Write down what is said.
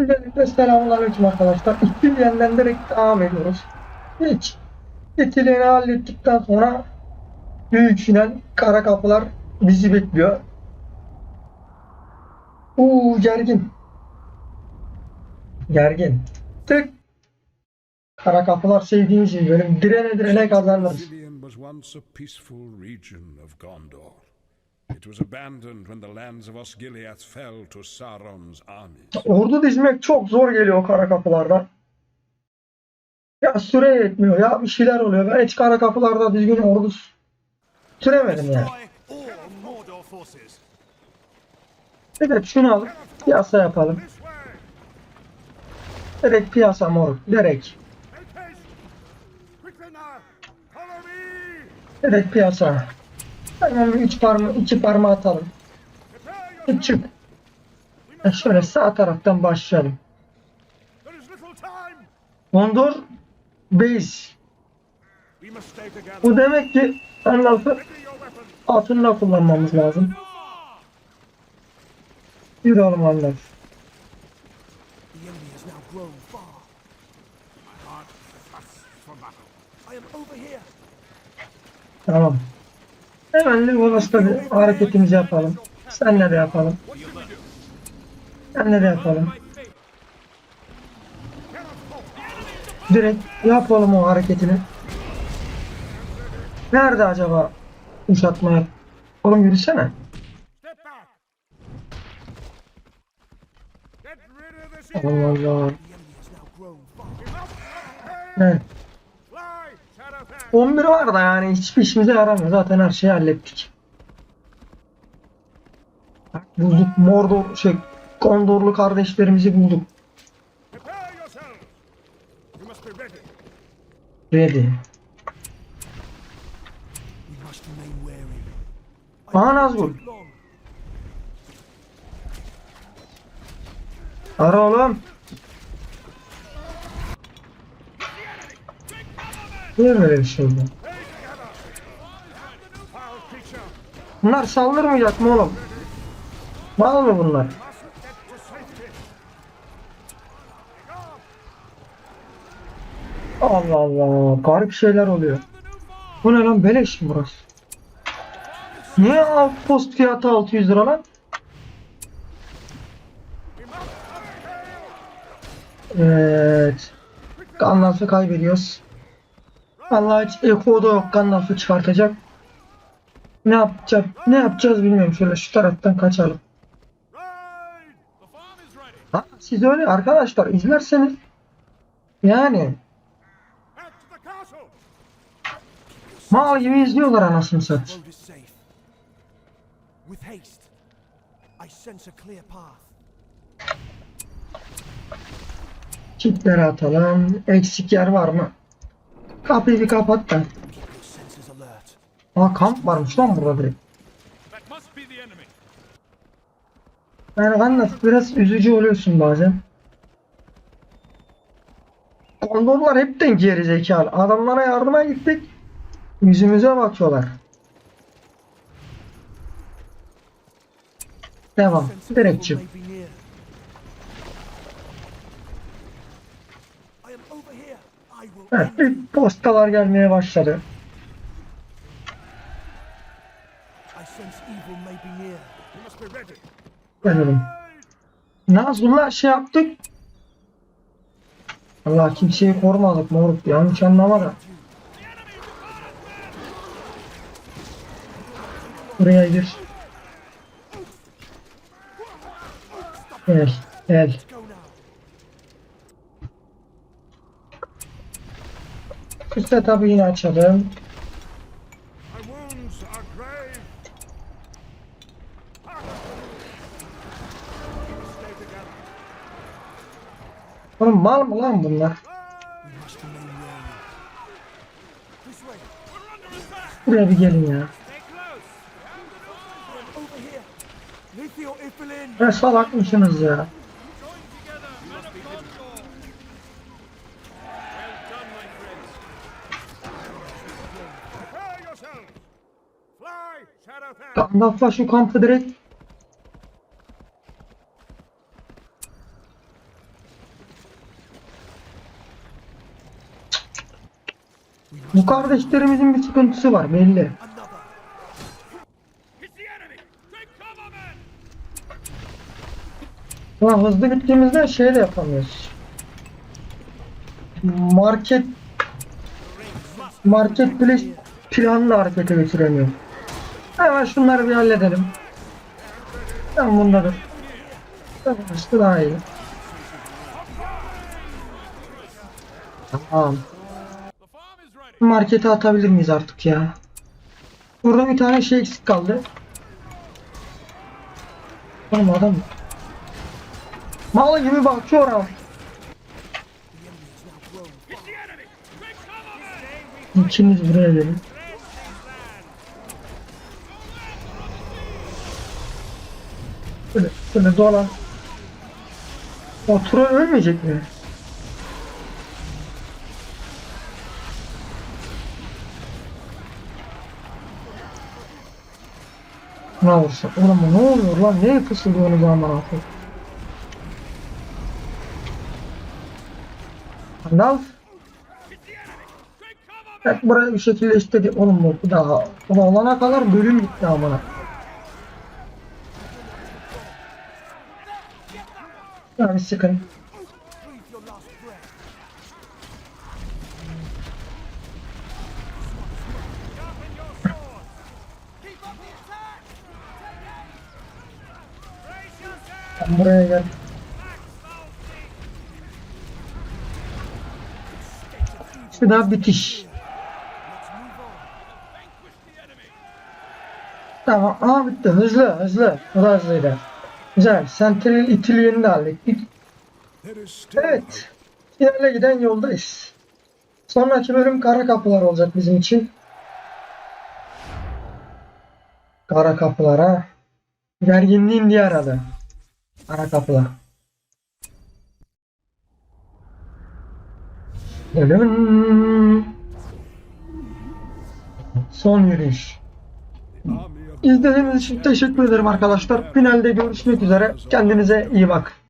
Öncelikle selamünaleyküm arkadaşlar. İkinci yeniden direkt devam ediyoruz. İlk getireni hallettikten sonra büyük final kara kapılar bizi bekliyor. Uuu gergin. Gergin. Tık. Kara kapılar sevdiğimiz gibi böyle direne direne kazanırız. It was abandoned when the lands of Osgiliath fell to Sauron's armies. Ordu dizmek çok zor geliyor kara kapılarda. Ya süre yetmiyor ya bir şeyler oluyor. Ben hiç kara kapılarda düzgün ordu süremedim forces. Evet şunu alıp piyasa yapalım. Direkt piyasa moruk. Direkt. Direkt piyasa. Bir üç parma iki parmağı atalım. Çık çık. E şöyle sağ taraftan başlayalım. Stay together. Bu demek ki your weapons. altınla kullanmamız lazım. Yürü oğlum here. Tamam. Hemen Legolas'ta bir hareketimizi yapalım. Senle de yapalım. Senle de yapalım. Direkt yapalım o hareketini. Nerede acaba uşatma yap? Oğlum yürüsene. Allah. Allah. The 11 var da yani hiçbir işimize yaramıyor. Zaten her şeyi hallettik. Bulduk Mordor şey Gondorlu kardeşlerimizi bulduk. Ready. Aha Nazgul. Ara oğlum. Niye böyle bir şey oldu? Bunlar saldırmayacak mı oğlum? Mal mı bunlar? Allah Allah. Garip şeyler oluyor. Bu ne lan beleş mi burası? Niye outpost fiyatı 600 lira lan? Evet. Gandalf'ı kaybediyoruz. Allah hiç Eko da yok Gandalf'ı çıkartacak. Ne yapacak? Ne yapacağız bilmiyorum. Şöyle şu taraftan kaçalım. Ha, siz öyle arkadaşlar izlerseniz yani mal gibi izliyorlar anasını path. Kitleri atalım. Eksik yer var mı? Kapıyı bir kapat da. Aa kamp varmış lan burada direkt. Yani Gandalf biraz üzücü oluyorsun bazen. Gondorlar hepten geri zekalı. Adamlara yardıma gittik. Yüzümüze bakıyorlar. Devam. Sense Evet, ilk postalar gelmeye başladı. Gelelim. Nazgul'la şey yaptık. Allah kimseyi korumadık moruk. Yanlış anlama da. Buraya gir. Gel. Gel. We must stay together. Oğlum mal mı lan bunlar? Buraya bir gelin ya. Ne salak mısınız ya? Gandalf var şu kampta direkt. Bu kardeşlerimizin bir sıkıntısı var belli. Ulan hızlı gittiğimizde şey de yapamıyoruz. Market Market bile planla harekete geçiremiyor. Hemen şunları bir halledelim. Tamam bunda. Tamam işte daha iyi. Tamam. Markete atabilir miyiz artık ya? Burada bir tane şey eksik kaldı. Oğlum adam Mal gibi bakıyor men! İkiniz buraya gelin. Böyle dolan. O Turan ölmeyecek mi? Ne olursa. Oğlum ne oluyor lan? Ne fısıldıyorsunuz aman afiyet? Anlav. Take cover, men! Hep buraya bir şekilde istedi. Oğlum bu daha. Bunu olana kadar bölüm gitti amına. Brace yourself! Sen buraya gel. Şu da bitiş. Tamam. Aa bitti. Hızlı hızlı. Bu da hızlıydı. Güzel. Sentinel itiliğini de hallettik. Evet. Finale giden yoldayız. Sonraki bölüm kara kapılar olacak bizim için. Kara kapılara. Gerginliğin diğer adı. Kara kapılar. Bölümün son yürüyüş. hope. İzlediğiniz için teşekkür ederim arkadaşlar. Finalde görüşmek üzere. Kendinize iyi bak.